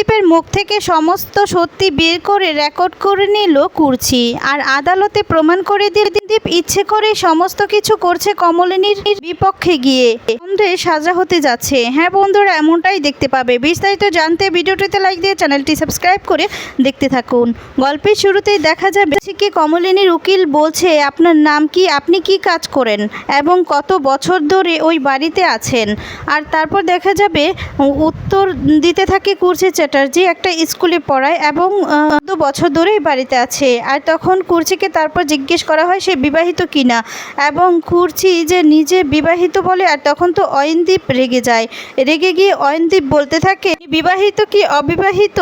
অয়নদীপের মুখ থেকে সমস্ত সত্যি বের করে রেকর্ড করে নিল কুর্চি। আর আদালতে প্রমাণ করে দিয়ে দীপ ইচ্ছে করে সমস্ত কিছু করছে কমলিনীর বিপক্ষে গিয়ে। বন্ধে সাজা হতে যাচ্ছে। হ্যাঁ বন্ধুরা, এমনটাই দেখতে পাবে। বিস্তারিত জানতে ভিডিওটিতে লাইক দিয়ে চ্যানেলটি সাবস্ক্রাইব করে দেখতে থাকুন। গল্পের শুরুতেই দেখা যাবে কি কমলিনীর উকিল বলছে, আপনার নাম কি? আপনি কি কাজ করেন? এবং কত বছর ধরে ওই বাড়িতে আছেন? আর তারপর দেখা যাবে, উত্তর দিতে থাকে কুর্চি চ্যাটার্জি একটা স্কুলে পড়ায় এবং দু বছর ধরেই বাড়িতে আছে। আর তখন কুর্চিকে তারপর জিজ্ঞেস করা হয়, সে বিবাহিত কিনা এবং কুর্চি যে নিজে বিবাহিত বলে আর তখন তো অয়নদীপ রেগে যায়। রেগে গিয়ে অয়নদীপ বলতে থাকে বিবাহিত কি অবিবাহিত?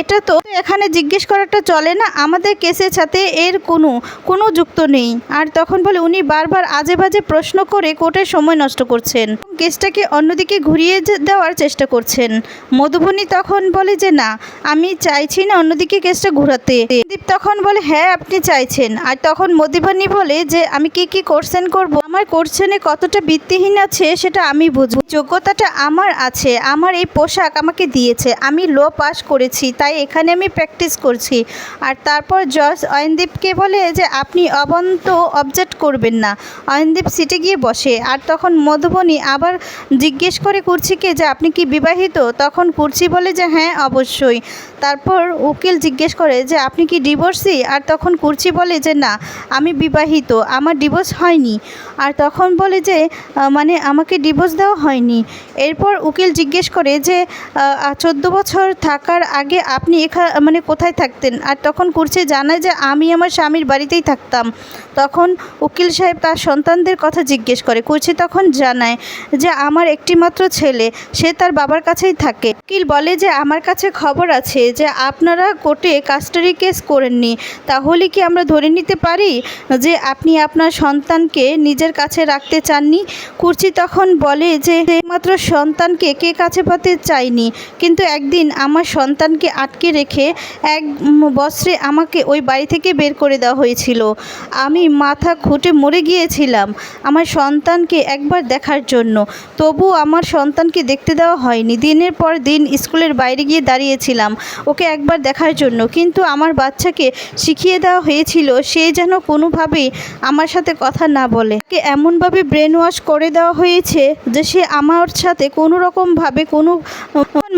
এটা তো এখানে জিজ্ঞেস করাটা চলে না। আমাদের কেসের সাথে এর কোনো কোনো যুক্ত নেই। আর তখন বলে, উনি বারবার আজে বাজে প্রশ্ন করে কোর্টের সময় নষ্ট করছেন। কেসটাকে অন্যদিকে ঘুরিয়ে দেওয়ার চেষ্টা করছেন। মধুবনী তখন বলে যে, না, আমি চাইছি না অন্যদিকে কেসটা ঘোরাতে। দীপ তখন বলে হ্যাঁ আপনি চাইছেন। আর তখন মধুবনী বলে যে, আমি কি কি কোর্সেন করব? আমার কোর্সেনে কতটা বৃত্তিহীন আছে সেটা আমি বুঝব। যোগ্যতাটা আমার আছে, আমার এই পোশাক আমাকে দিয়েছে, আমি লো পাস করেছি, তাই এখানে আমি প্র্যাকটিস করছি। আর তারপর জজ অয়নদীপকে বলে যে, আপনি অবন্ত অবজেক্ট করবেন না। অয়নদীপ সিটে গিয়ে বসে, আর তখন মধুবনী আবার জিজ্ঞেস করে কুর্চিকে যে, আপনি কি বিবাহিত? তখন কুর্চি বলে যে হ্যাঁ অবশ্যই। তারপর উকিল জিজ্ঞেস করে যে, আপনি কি ডিভোর্সি? আর তখন কুর্চি বলে যে, না, আমি বিবাহিত। আমার ডিভোর্স হয়নি। আর তখন বলে যে মানে আমাকে ডিভোর্স দেওয়া হয়নি। এরপর উকিল জিজ্ঞেস করে যে চোদ্দ বছর থাকার আগে আপনি এখা মানে কোথায় থাকতেন? আর তখন কুর্চি জানায় যে, আমি আমার স্বামীর বাড়িতেই থাকতাম। তখন উকিল সাহেব তার সন্তানদের কথা জিজ্ঞেস করে। কুর্চি তখন জানায় যে, আমার একটিমাত্র ছেলে, সে তার বাবার কাছেই থাকে। উকিল বলে যে, আমার কাছে খবর আছে যে, আপনারা কোর্টে কাস্টারি কেস করেননি। তাহলে কি আমরা ধরে নিতে পারি যে আপনি আপনার সন্তানকে নিজের কাছে রাখতে চাননি? কুর্চি তখন বলে যে একমাত্র সন্তানকে কে কাছে পাতে চাইনি কিন্তু একদিন আমার সন্তানকে আটকে রেখে এক বস্ত্রে আমাকে ওই বাড়ি থেকে বের করে দেওয়া হয়েছিল। আমি মাথা খুঁটে মরে গিয়েছিলাম আমার সন্তানকে একবার দেখার জন্য। তবু আমার সন্তানকে দেখতে দেওয়া হয়নি। দিনের পর দিন স্কুলের বাইরে গিয়ে দাঁড়িয়েছিলাম ওকে একবার দেখার জন্য। কিন্তু আমার বাচ্চাকে শিখিয়ে দেওয়া হয়েছিল সে যেন কোনোভাবেই আমার সাথে কথা না বলে। তাকে এমনভাবে ব্রেন ওয়াশ করে দেওয়া হয়েছে যে সে আমার সাথে কোনো রকমভাবে কোনো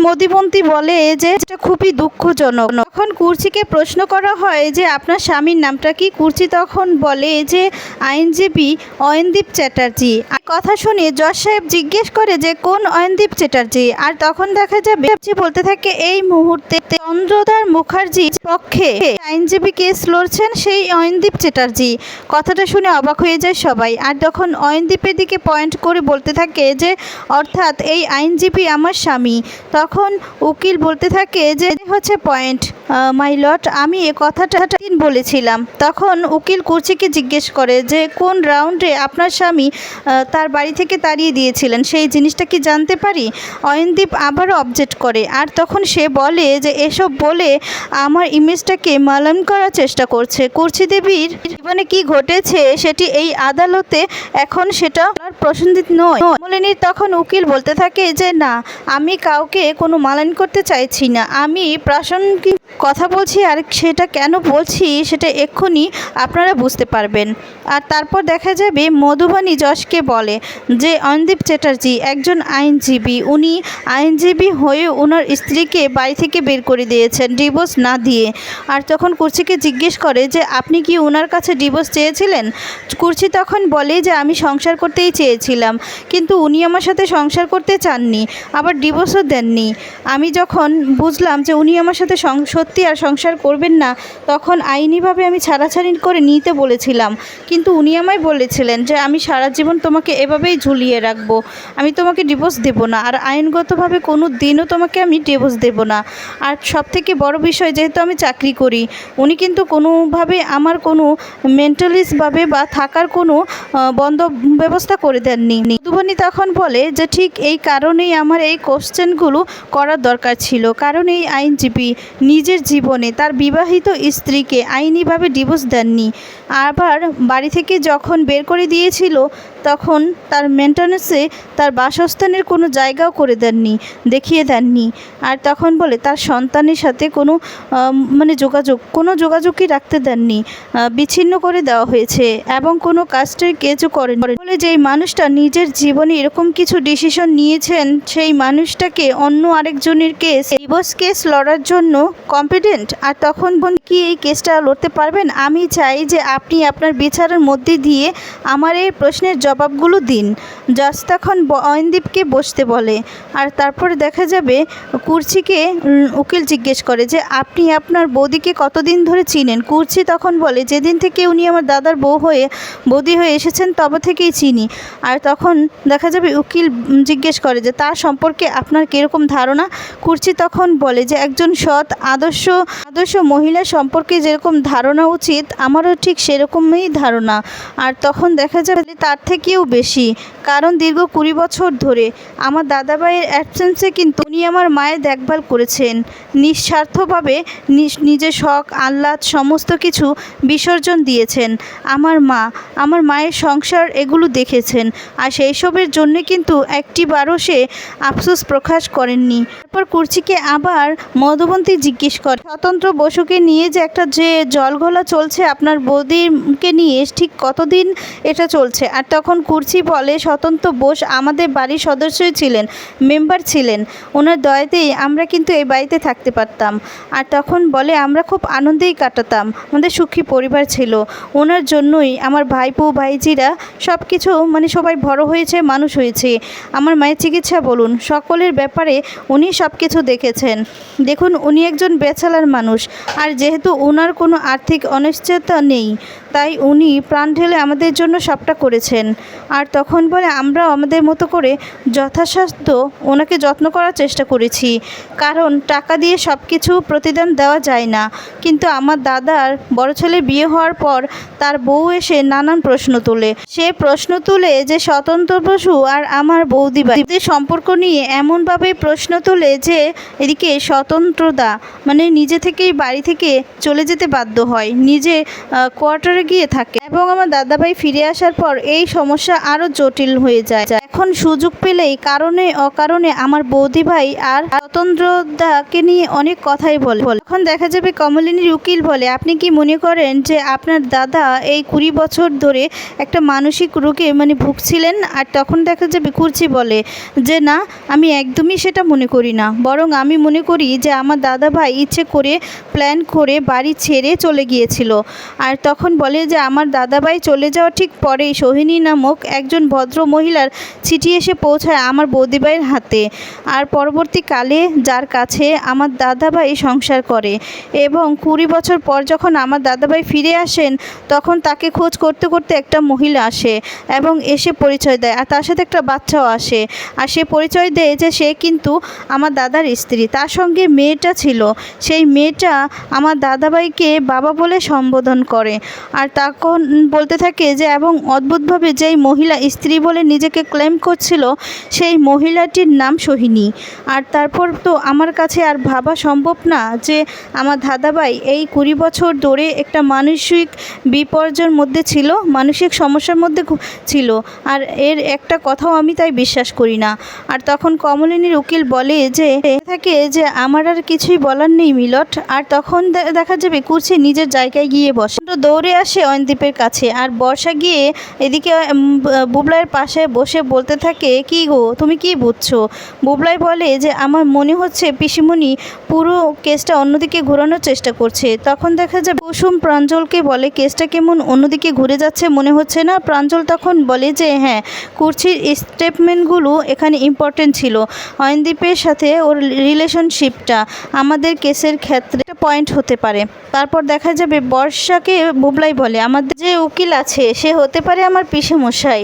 মদিবন্তী বলে যে এটা খুবই দুঃখজনক। তখন কুর্চিকে প্রশ্ন করা হয় যে আপনার স্বামীর নামটা কি কুর্চি তখন বলে যে আইনজীবী অয়নদীপ চ্যাটার্জি। কথা শুনে জজ সাহেব জিজ্ঞেস করে যে, কোন অয়নদীপ চ্যাটার্জি? আর তখন দেখা যাবে বলতে থাকে, এই মুহূর্তে চন্দ্রদার মুখার্জির পক্ষে আইনজীবী কেস লড়ছেন সেই অয়নদীপ চ্যাটার্জি। কথাটা শুনে অবাক হয়ে যায় সবাই। আর তখন অয়নদীপের দিকে পয়েন্ট করে বলতে থাকে যে, অর্থাৎ এই আইনজীবী আমার স্বামী। তখন উকিল বলতে থাকে যে হচ্ছে পয়েন্ট মাই লট আমি এ কথাটা দিন বলেছিলাম। তখন উকিল কুর্চিকে জিজ্ঞেস করে যে, কোন রাউন্ডে আপনার স্বামী তার বাড়ি থেকে তাড়িয়ে দিয়েছিলেন। সেই জিনিসটা কি জানতে পারি? অয়নদীপ আবারও অবজেক্ট করে আর তখন সে বলে যে, এসব বলে আমার ইমেজটাকে মালান করার চেষ্টা করছে। কুর্চি দেবীর জীবনে কি ঘটেছে সেটি এই আদালতে এখন সেটা আর প্রসঙ্গিত নয়। কমলিনীর তখন উকিল বলতে থাকে যে, না, আমি কাউকে কোনো মালান করতে চাইছি না। আমি প্রাসঙ্গিক কথা বলছি আর সেটা কেন বলছি সেটা এক্ষুনি আপনারা বুঝতে পারবেন। আর তারপর দেখা যাবে মধুবানী যশকে বলে যে অনদীপ চ্যাটার্জি একজন আইনজীবী। উনি আইনজীবী হয়ে ওনার স্ত্রীকে বাড়ি থেকে বের করে দিয়েছেন, ডিভোর্স না দিয়ে। আর তখন কুর্চিকে জিজ্ঞেস করে যে, আপনি কি ওনার কাছে ডিভোর্স চেয়েছিলেন? কুর্চি তখন বলে যে, আমি সংসার করতেই চেয়েছিলাম, কিন্তু উনি আমার সাথে সংসার করতে চাননি, আবার ডিভোর্সও দেননি। আমি যখন বুঝলাম যে, উনি আমার সাথে সত্যি আর সংসার করবেন না, তখন আইনিভাবে আমি ছাড়াছাড়ি করে নিতে বলেছিলাম। কিন্তু উনি আমায় বলেছিলেন যে, আমি সারা জীবন তোমাকে এভাবেই ঝুলিয়ে রাখব। আমি তোমাকে ডিভোর্স দেবো না। আর আইনগতভাবে কোনো দিনও তোমাকে আমি ডিভোর্স দেবো না। আর সব থেকে বড় বিষয়, যেহেতু আমি চাকরি করি, উনি কিন্তু কোনোভাবে আমার কোনো মেন্টালিস্টভাবে বা থাকার কোনো বন্ধ ব্যবস্থা করে দেননি। মধুবনী তখন বলে যে, ঠিক এই কারণেই আমার এই কোশ্চেনগুলো করার দরকার ছিল। কারণ এই আইনজীবী নিজের জীবনে তার বিবাহিত স্ত্রীকে আইনিভাবে ডিভোর্স দেননি। আবার বাড়ি থেকে যখন বের করে দিয়েছিল তখন তার মেনটেন্যান্সে তার বাসস্থানের কোনো জায়গাও করে দেননি, দেখিয়ে দেননি। আর তখন বলে, তার সন্তানের সাথে কোনো মানে যোগাযোগ, কোনো যোগাযোগই রাখতে দেননি বিচ্ছিন্ন করে দেওয়া হয়েছে এবং কোনো কাজটাই কেজও করেন বলে যেই মানুষটা নিজের জীবনে এরকম কিছু ডিসিশন নিয়েছেন, সেই মানুষটাকে অন্য আরেকজনের কেস ডিভোর্স কেস লড়ার জন্য কম্পিটেন্ট আর তখন বোন কি এই কেসটা লড়তে পারবেন? আমি চাই যে আপনি আপনার বিচারের মধ্যে দিয়ে আমার এই প্রশ্নের জবাবগুলো দিন। জাজ তখন ব- অয়নদীপকে বসতে বলে। আর তারপরে দেখা যাবে কুর্চিকে উকিল জিজ্ঞেস করে যে, আপনি আপনার বৌদিকে কতদিন ধরে চিনেন? কুর্চি তখন বলে, যেদিন থেকে উনি আমার দাদার বউ হয়ে, বৌদি হয়ে এসেছেন, তবে থেকেই চিনি। আর তখন দেখা যাবে উকিল জিজ্ঞেস করে যে, তার সম্পর্কে আপনার কীরকম ধারণা? কুর্চি তখন বলে যে, একজন সৎ, আদর্শ আদর্শ মহিলা সম্পর্কে যেরকম ধারণা উচিত, আমারও ঠিক সেরকমই ধারণা। আর তখন দেখা যাবে তার থেকেও বেশি, কারণ দীর্ঘ কুড়ি বছর ধরে আমার দাদাভাইয়ের অ্যাবসেন্সে কিন্তু উনি আমার মায়ের দেখভাল করেছেন। নিঃস্বার্থভাবে নিজ- নিজের শখ, আহ্লাদ সমস্ত কিছু বিসর্জন দিয়েছেন। আমার মা, আমার মায়ের সংসার এগুলো দেখেছেন আর সেই সবের জন্য কিন্তু একটিবারও সে আফসোস প্রকাশ করেননি। তারপর কুর্চিকে আবার মধুবন্তী জিজ্ঞেস করে, স্বতন্ত্র বসুকে নিয়ে যে একটা যে জলঘোলা চলছে, আপনার বৌদিকে নিয়ে ঠিক কতদিন এটা চলছে? আর তখন কুর্চি বলে, স্বতন্ত্র বোস আমাদের বাড়ির সদস্যই ছিলেন, মেম্বার ছিলেন। ওনার দয়াতেই আমরা কিন্তু এই বাড়িতে থাকতে পারতাম। আর তখন বলে, আমরা খুব আনন্দেই কাটাতাম। আমাদের সুখী পরিবার ছিল। ওনার জন্যই আমার ভাইপো, ভাইজিরা সব কিছু মানে সবাই বড় হয়েছে, মানুষ হয়েছে। আমার মায়ের চিকিৎসা বলুন, সকলের ব্যাপারে উনি সব কিছু দেখেছেন। দেখুন, উনি একজন বেচালার মানুষ। আর যেহেতু ওনার কোনো আর্থিক অনিশ্চয়তা নেই তাই উনি প্রাণ ঢেলে আমাদের জন্য সবটা করেছেন। আর তখন বলে, আমরাও আমাদের মতো করে যথাসাধ্য ওনাকে যত্ন করার চেষ্টা করেছি। কারণ টাকা দিয়ে সব কিছু প্রতিদান দেওয়া যায় না। কিন্তু আমার দাদার বড় ছেলে বিয়ে হওয়ার পর তার বউ এসে নানান প্রশ্ন তোলে। সে প্রশ্ন তুলে যে, স্বতন্ত্র বসু আর আমার বৌদি বাড়িতে সম্পর্ক নিয়ে এমনভাবে প্রশ্ন তোলে যে, এদিকে স্বতন্ত্রতা মানে নিজে থেকেই বাড়ি থেকে চলে যেতে বাধ্য হয়। নিজে কোয়ার্টারে গিয়ে থাকে। এবং আমার দাদাভাই ফিরে আসার পর এই সমস্যা আরও জটিল হয়ে যায়। এখন সুযোগ পেলেই কারণে অকারণে আমার বৌদি ভাই আর স্বতন্ত্রদাকে নিয়ে অনেক কথাই বলে। এখন দেখা যাবে কমলিনীর উকিল বলে। আপনি কি মনে করেন যে আপনার দাদা এই কুড়ি বছর ধরে একটা মানসিক রোগে মানে ভুগছিলেন? আর তখন দেখা যাবে কুর্চি বলে যে, না, আমি একদমই সেটা মনে করি না। বরং আমি মনে করি যে আমার দাদা ভাই ইচ্ছে করে, প্ল্যান করে বাড়ি ছেড়ে চলে গিয়েছিল। আর তখন বলে যে, আমার দাদাভাই চলে যাওয়া ঠিক পরেই সোহিনী নামক একজন ভদ্র মহিলার চিঠি এসে পৌঁছায় আমার বৌদিভাইয়ের হাতে। আর পরবর্তীকালে যার কাছে আমার দাদাবাই সংসার করে এবং কুড়ি বছর পর যখন আমার দাদাভাই ফিরে আসেন, তখন তাকে খোঁজ করতে করতে একটা মহিলা আসে এবং এসে পরিচয় দেয়। আর তার সাথে একটা বাচ্চাও আসে। আর সে পরিচয় দেয় যে, সে কিন্তু আমার দাদার স্ত্রী। তার সঙ্গে মেয়েটা ছিল। সেই মেয়েটা আমার দাদাবাইকে বাবা বলে সম্বোধন করে। আর তখন বলতে থাকে যে, এবং অদ্ভুতভাবে যেই মহিলা স্ত্রী বলে নিজেকে ক্লেম করছিল, সেই মহিলাটির নাম সোহিনী। আর তারপর তো আমার কাছে আর ভাবা সম্ভব না যে, আমার দাদাভাই এই কুড়ি বছর ধরে একটা মানসিক বিপর্যয়ের মধ্যে ছিল, মানসিক সমস্যার মধ্যে ছিল। আর এর একটা কথাও আমি তাই বিশ্বাস করি না। আর তখন কমলিনীর উকিল বলে যে, থাকে যে, আমার আর কিছুই বলার নেই মিলট। আর তখন দেখা যাবে কুর্চি নিজের জায়গায় গিয়ে বসে। দৌড়ে অয়নদীপের কাছে। আর বর্ষা গিয়ে এদিকে বুবলাইয়ের পাশে বসে বলতে থাকে, কি গো, তুমি কি বুঝছ? বুবলাই বলে যে, আমার মনে হচ্ছে পিসিমণি পুরো কেসটা অন্যদিকে ঘোরানোর চেষ্টা করছে। তখন দেখা যায় কুসুম প্রাঞ্জলকে বলে, কেসটা কেমন অন্যদিকে ঘুরে যাচ্ছে মনে হচ্ছে না? প্রাঞ্জল তখন বলে যে হ্যাঁ কুর্চির স্টেটমেন্টগুলো এখানে ইম্পর্টেন্ট ছিল। অয়নদীপের সাথে ওর রিলেশনশিপটা আমাদের কেসের ক্ষেত্রে পয়েন্ট হতে পারে। তারপর দেখা যাবে বর্ষাকে বুবলাই বলে আমাদের যে উকিল আছে সে হতে পারে আমার পিসেমশাই।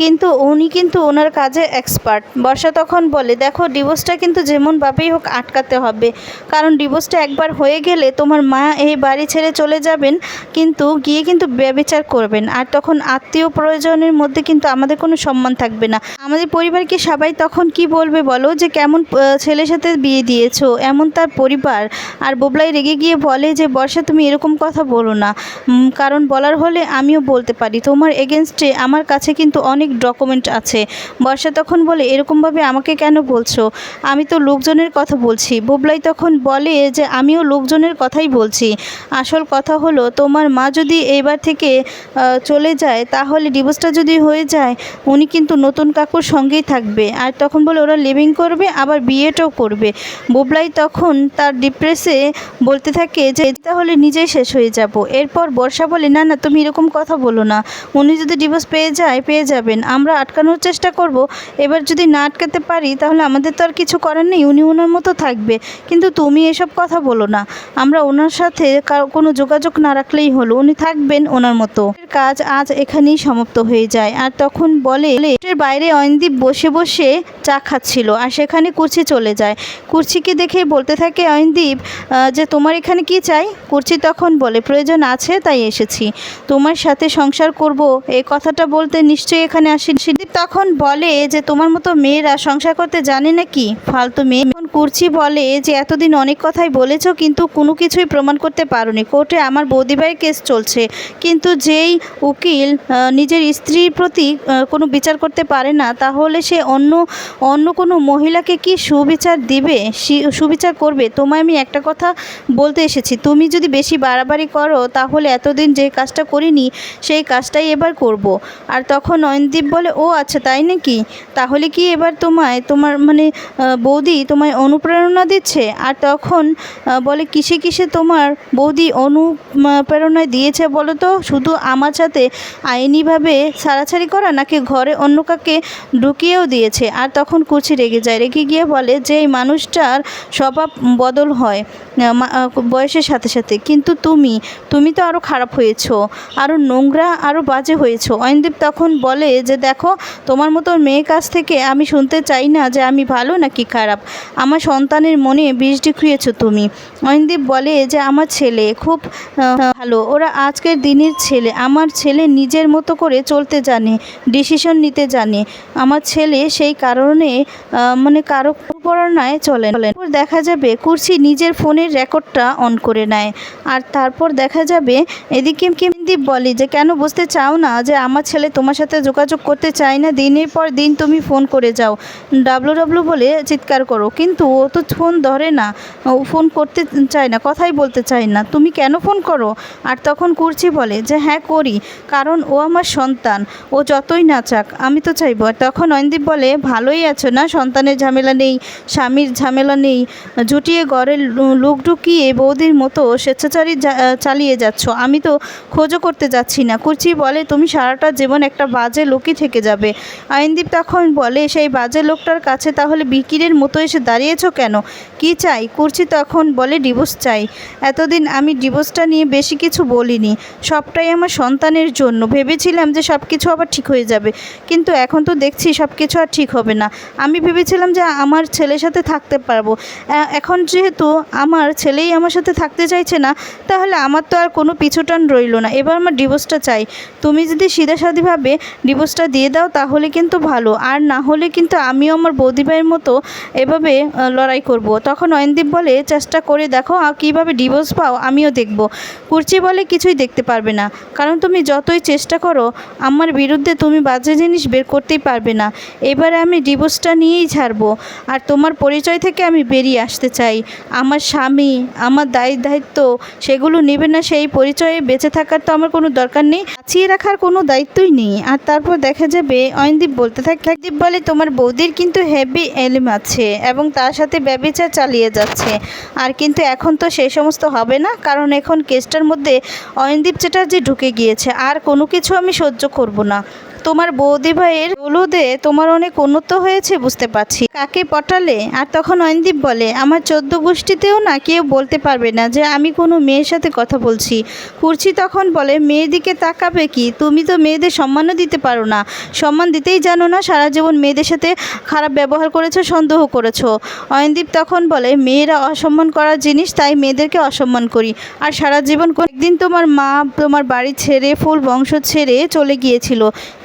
কিন্তু উনি কিন্তু ওনার কাজে এক্সপার্ট বর্ষা তখন বলে, দেখো ডিভোর্সটা কিন্তু যেমনভাবেই হোক আটকাতে হবে। কারণ ডিভোর্সটা একবার হয়ে গেলে তোমার মা এই বাড়ি ছেড়ে চলে যাবেন, কিন্তু গিয়ে কিন্তু ব্যবচার করবেন। আর তখন আত্মীয় প্রয়োজনের মধ্যে কিন্তু আমাদের কোনো সম্মান থাকবে না। আমাদের পরিবারকে সবাই তখন কি বলবে বলো? যে কেমন ছেলের সাথে বিয়ে দিয়েছ? এমন তার পরিবার? আর বোবলাই রেগে গিয়ে বলে যে, বর্ষা, তুমি এরকম কথা বলো না। কারণ বলার হলে আমিও বলতে পারি। তোমার এগেনস্টে আমার কাছে কিন্তু অনেক ডকুমেন্ট আছে। বর্ষা তখন বলে, এরকমভাবে আমাকে কেন বলছো? আমি তো লোকজনের কথা বলছি। বুবলাই তখন বলে যে, আমিও লোকজনের কথাই বলছি। আসল কথা হলো, তোমার মা যদি এইবার থেকে চলে যায়, তাহলে ডিভোর্সটা যদি হয়ে যায়, উনি কিন্তু নতুন কাকুর সঙ্গেই থাকবে। আর তখন বলে, ওরা লিভিং করবে, আবার বিয়েটাও করবে। বুবলাই তখন তার ডিপ্রেসে বলতে থাকে যে, তাহলে নিজেই শেষ হয়ে যাব। এরপর বর্ষা বলে, না না, তুমি এরকম কথা বলো না। উনি যদি ডিভোর্স পেয়ে যায়, পেয়ে যাবেন আমরা আটকানোর চেষ্টা করব। এবার যদি না আটকাতে পারি, তাহলে আমাদের তো আর কিছু করার নেই। উনি ওনার মতো থাকবে। কিন্তু তুমি এসব কথা বলো না। আমরা ওনার সাথে কোনো যোগাযোগ না রাখলেই হলো। উনি থাকবেন ওনার মতো। কাজ আজ এখানেই সমাপ্ত হয়ে যায়। আর তখন বলে বাইরে অয়নদীপ বসে বসে চা খাচ্ছিল আর সেখানে কুর্চি চলে যায়। কুর্চিকে দেখে বলতে থাকে অয়নদীপ যে তোমার এখানে কি চাই? কুর্চি তখন বলে, প্রয়োজন আছে, তাই এসেছি। তোমার সাথে সংসার করব। এই কথাটা বলতে নিশ্চয়ই এখানে আসি। সিদ্দীপ তখন বলে যে, তোমার মতো মেয়েরা সংসার করতে জানে নাকি ফালতু মেয়ে। তখন কুর্চি বলে যে, এতদিন অনেক কথাই বলেছ, কিন্তু কোনো কিছুই প্রমাণ করতে পারোনি। কোর্টে আমার বৌদিভাইয়ের কেস চলছে। কিন্তু যেই উকিল নিজের স্ত্রীর প্রতি কোনো বিচার করতে পারে না, তাহলে সে অন্য অন্য কোনো মহিলাকে কি সুবিচার দিবে? সুবিচার করবে? তোমায় আমি একটা কথা বলতে এসেছি। তুমি যদি বেশি বাড়াবাড়ি করো, তাহলে এতদিন যে কাজটা করিনি, সেই কাজটাই এবার করব। আর তখন নয়নদীপ বলে, ও আচ্ছা তাই নাকি? তাহলে কি এবার তোমায়, তোমার মানে বৌদি তোমায় অনুপ্রেরণা দিচ্ছে? আর তখন বলে, কিসে কিসে তোমার বৌদি অনুপ্রেরণায় দিয়েছে বলো তো? শুধু আমার সাথে আইনিভাবে ছাড়াছাড়ি করা নাকি ঘরে অন্য কাকে ঢুকিয়েও দিয়েছে? আর তখন কুচি রেগে যায়। রেগে গিয়ে বলে, যে এই মানুষটার স্বভাব বদল হয় বয়সের সাথে সাথে। কিন্তু তুমি তুমি তো আরও খারাপ হয়েছো আরও নোংরা আরও বাজে হয়েছো। অয়নদীপ তখন বলে যে দেখো, তোমার মতো মেয়ের কাছ থেকে আমি শুনতে চাই না যে আমি ভালো নাকি খারাপ। আমার সন্তানের মনে বিষ ঢুকিয়েছো তুমি। অয়নদীপ বলে যে আমার ছেলে খুব ভালো। ওরা আজকের দিনের ছেলে। আমার ছেলে নিজের মতো করে চলতে জানে ডিসিশন নিতে জানে। আমার ছেলে সেই কারণে মানে কারও পড়ানায় চলে তারপর দেখা যাবে কুর্সি নিজের ফোনের রেকর্ডটা অন করে নেয়। আর তারপর দেখা যাবে এদিকে কিমদীপ বলে যে, কেন বুঝতে চাও না যে আমার ছেলে তোমার সাথে যোগাযোগ করতে চায় না? দিনের পর দিন তুমি ফোন করে যাও। ডাব্লু ডাব্লু বলে, চিৎকার করো। কিন্তু ও তো ফোন ধরে না। ও ফোন করতে চায় না, কথাই বলতে চায় না। তুমি কেন ফোন করো? আর তখন কুর্চি বলে যে হ্যাঁ করি, কারণ ও আমার সন্তান। ও যতই নাচাক আমি তো চাইব। আর তখন অয়নদীপ বলে, ভালোই আছো না? সন্তানের ঝামেলা নেই, স্বামীর ঝামেলা নেই জুটিয়ে ঘরের লোক ঢুকিয়ে বৌদির মতো স্বেচ্ছাচারী চালিয়ে যাচ্ছ। আমি তো খোঁজও করতে যাচ্ছি না। কুচি বলে, তুমি সারাটা জীবন একটা বাজে লোকই থেকে যাবে। আইনদীপ তখন বলে, সেই বাজে লোকটার কাছে তাহলে বিকিরের মতো এসে দাঁড়িয়েছ কেন? কি চাই? কুর্চি তখন বলে, ডিভোর্স চাই। এতদিন আমি ডিভোর্সটা নিয়ে বেশি কিছু বলিনি। সবটাই আমার সন্তানের জন্য। ভেবেছিলাম যে সব কিছু আবার ঠিক হয়ে যাবে। কিন্তু এখন তো দেখছি সব কিছু আর ঠিক হবে না। আমি ভেবেছিলাম যে আমার ছেলের সাথে থাকতে পারব। এখন যেহেতু আমার ছেলেই আমার সাথে থাকতে চাইছে না তাহলে আমার তো আর কোনো পিছুটান রইল না। এবার আমার ডিভোর্সটা চাই। তুমি যদি সিধাসাধিভাবে ডিভোর্সটা দিয়ে দাও তাহলে কিন্তু ভালো। আর না হলে কিন্তু আমিও আমার বৌদিভাইয়ের মতো এভাবে লড়াই করব। তখন অয়নদীপ বলে চেষ্টা করে দেখো আ, কীভাবে ডিভোর্স পাও আমিও দেখব। কুর্চি বলে কিছুই দেখতে পারবে না। কারণ তুমি যতই চেষ্টা করো আমার বিরুদ্ধে তুমি বাজে জিনিস বের করতেই পারবে না। এবারে আমি ডিভোর্সটা নিয়েই ছাড়বো। আর তোমার পরিচয় থেকে আমি বেরিয়ে আসতে চাই। আমার স্বামী, আমার দায় দায়িত্ব, সেগুলো নেবে না, সেই পরিচয়ে বেঁচে থাকার তো আমার কোনো দরকার নেই। বাঁচিয়ে রাখার কোনো দায়িত্বই নেই। আর তারপর দেখা যাবে, অয়নদীপ বলতে থাকে দীপ বলে, তোমার বৌদির কিন্তু হেভি এলিম আছে এবং তার সাথে ব্যবচার চালিয়ে যাচ্ছে। আর কিন্তু এখন তো সেই সমস্ত হবে না, কারণ এখন কেসটার মধ্যে অয়নদীপ চ্যাটার্জি ঢুকে গিয়েছে। আর কোনো কিছু আমি সহ্য করব না। তোমার বৌদি ভাইয়ের হলুদে তোমার অনেক উন্নত হয়েছে বুঝতে পারছি। কাকে পটালে? আর তখন অয়নদীপ বলে, আমার চোদ্দ গোষ্ঠীতেও না কেউ বলতে পারবে না যে আমি কোনো মেয়ের সাথে কথা বলছি। কুর্চি তখন বলে, মেয়ের দিকে তাকাবে কি? তুমি তো মেয়েদের সম্মানও দিতে পারো না। সম্মান দিতেই জানো না, সারা জীবন মেয়েদের সাথে খারাপ ব্যবহার করেছ, সন্দেহ করেছ। অয়নদীপ তখন বলে, মেয়েরা অসম্মান করার জিনিস, তাই মেয়েদেরকে অসম্মান করি। আর সারা জীবন একদিন তোমার মা তোমার বাড়ি ছেড়ে ফুল বংশ ছেড়ে চলে গিয়েছিল।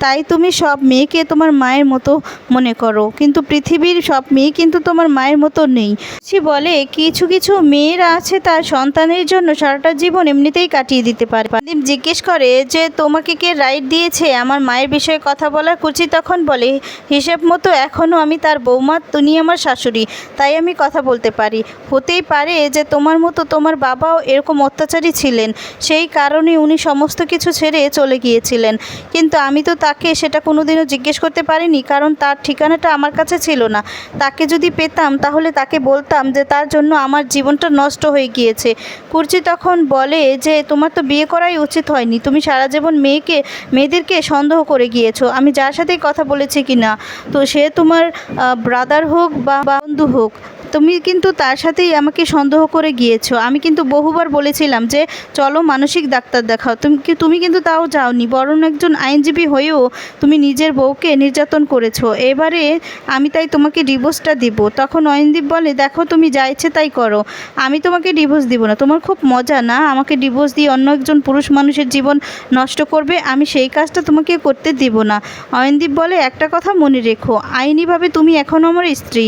তাই তুমি সব মেয়েকে তোমার মায়ের মতো মনে করো। কিন্তু পৃথিবীর সব মেয়ে কিন্তু তোমার মায়ের মতো নেই। সে বলে, কিছু কিছু মেয়েরা আছে তার সন্তানের জন্য সারাটা জীবন এমনিতেই কাটিয়ে দিতে পারে। দীপ জিজ্ঞেস করে, যে তোমাকে কে রাইট দিয়েছে? আমার মায়ের বিষয়ে কথা বলার কুচি তখন বলে, হিসেব মতো এখনও আমি তার বৌমা, তুমি আমার শাশুড়ি। তাই আমি কথা বলতে পারি। হতেই পারে যে তোমার মতো তোমার বাবাও এরকম অত্যাচারী ছিলেন। সেই কারণে উনি সমস্ত কিছু ছেড়ে চলে গিয়েছিলেন। কিন্তু আমি তো তাকে সেটা কোনোদিনও জিজ্ঞেস করতে পারিনি, কারণ তার ঠিকানাটা আমার কাছে ছিল না। তাকে যদি পেতাম, তাহলে তাকে বলতাম যে তার জন্য আমার জীবনটা নষ্ট হয়ে গিয়েছে। কুর্চি তখন বলে যে, তোমার তো বিয়ে করাই উচিত হয়নি। তুমি সারা জীবন মেয়েকে, মেয়েদেরকে সন্দেহ করে গিয়েছো। আমি যার সাথেই কথা বলেছি কি না তো সে তোমার ব্রাদার হোক বা বন্ধু হোক তুমি কিন্তু তার সাথেই আমাকে সন্দেহ করে গিয়েছো। আমি কিন্তু বহুবার বলেছিলাম যে, চলো মানসিক ডাক্তার দেখাও। তুমি তুমি কিন্তু তাও যাওনি, বরং একজন আইনজীবী হয়েও তুমি নিজের বউকে নির্যাতন করেছ। এবারে আমি তাই তোমাকে ডিভোর্সটা দিব। তখন অয়নদীপ বলে, দেখো তুমি যা ইচ্ছে তাই করো। আমি তোমাকে ডিভোর্স দিব না। তোমার খুব মজা না? আমাকে ডিভোর্স দিয়ে অন্য একজন পুরুষ মানুষের জীবন নষ্ট করবে? আমি সেই কাজটা তোমাকে করতে দিব না। অয়নদীপ বলে, একটা কথা মনে রেখো। আইনিভাবে তুমি এখনও আমার স্ত্রী।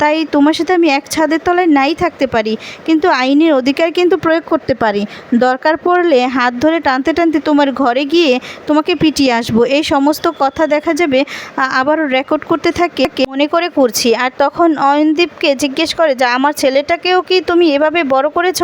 তাই তোমার সাথে আমি এক ছাদের তলায় নাই থাকতে পারি, কিন্তু আইনের অধিকার কিন্তু প্রয়োগ করতে পারি। দরকার পড়লে হাত ধরে টানতে টানতে তোমার ঘরে গিয়ে তোমাকে পিটিয়ে আসব। এই সমস্ত কথা দেখা যাবে আবারও রেকর্ড করতে থাকে মনে করে করছি। আর তখন অয়নদীপকে জিজ্ঞেস করে যে, আমার ছেলেটাকেও কি তুমি এভাবে বড় করেছ?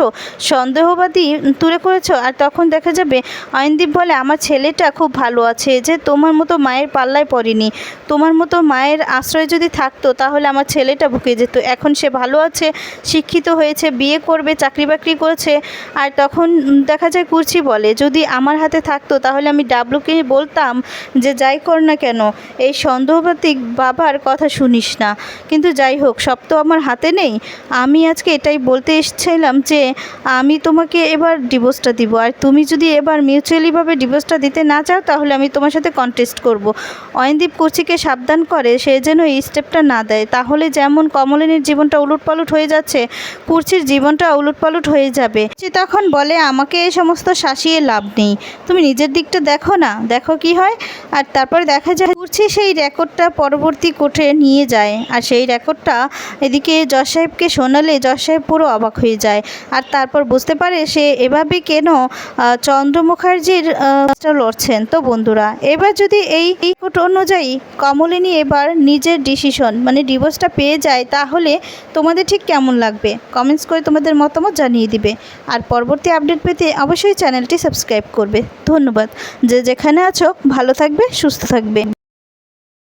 সন্দেহবাদী তুলে করেছ? আর তখন দেখা যাবে, অয়নদীপ বলে, আমার ছেলেটা খুব ভালো আছে, যে তোমার মতো মায়ের পাল্লায় পড়েনি। তোমার মতো মায়ের আশ্রয় যদি থাকতো, তাহলে আমার ছেলেটা বুকে যেত। এখন সে ভালো আছে, শিক্ষিত হয়েছে, বিয়ে করবে, চাকরি বাকরি করেছে, আর তখন দেখা যায় কুর্চি বলে, যদি আমার হাতে থাকতো, তাহলে আমি ডাবলুকে বলতাম যে, যাই কর না কেন, এই সন্দেহবাতিক বাবার কথা শুনিস না। কিন্তু যাই হোক, সব তো আমার হাতে নেই। আমি আজকে এটাই বলতে এসেছিলাম যে, আমি তোমাকে এবার ডিভোর্সটা দিব, আর তুমি যদি এবার মিউচুয়ালিভাবে ডিভোর্সটা দিতে না চাও, তাহলে আমি তোমার সাথে কন্টেস্ট করব। অয়নদীপ কুর্চিকে সাবধান করে, সে যেন এই স্টেপটা না দেয়। তাহলে যেমন কমলিনীর জীবনটা উলটপালট হয়ে যাচ্ছে কুর্চির জীবনটা উলটপালট হয়ে যাবে। সে তখন বলে, আমাকে এই সমস্ত শাসিয়ে লাভ নেই। তুমি নিজের দিকটা দেখো না। দেখো কি হয় আর তারপরে দেখা যায় কুর্চি সেই রেকর্ডটা পরবর্তী কোর্টে নিয়ে যায়। আর সেই রেকর্ডটা এদিকে জজ সাহেবকে শোনালে জজ সাহেব পুরো অবাক হয়ে যায়। আর তারপর বুঝতে পারে সে এভাবে কেন চন্দ্র মুখার্জির লড়ছেন। তো বন্ধুরা, এবার যদি এই কোর্ট অনুযায়ী কমলিনী এবার নিজের ডিসিশন মানে ডিভোর্সটা পেয়ে যায়, তাহলে তোমাদের ঠিক কেমন লাগবে? কমেন্টস করে তোমাদের মতামত জানিয়ে দিবে। আর পরবর্তী আপডেট পেতে অবশ্যই চ্যানেলটি সাবস্ক্রাইব করবে। ধন্যবাদ। যে যেখানে আছো, ভালো থাকবে সুস্থ থাকবে।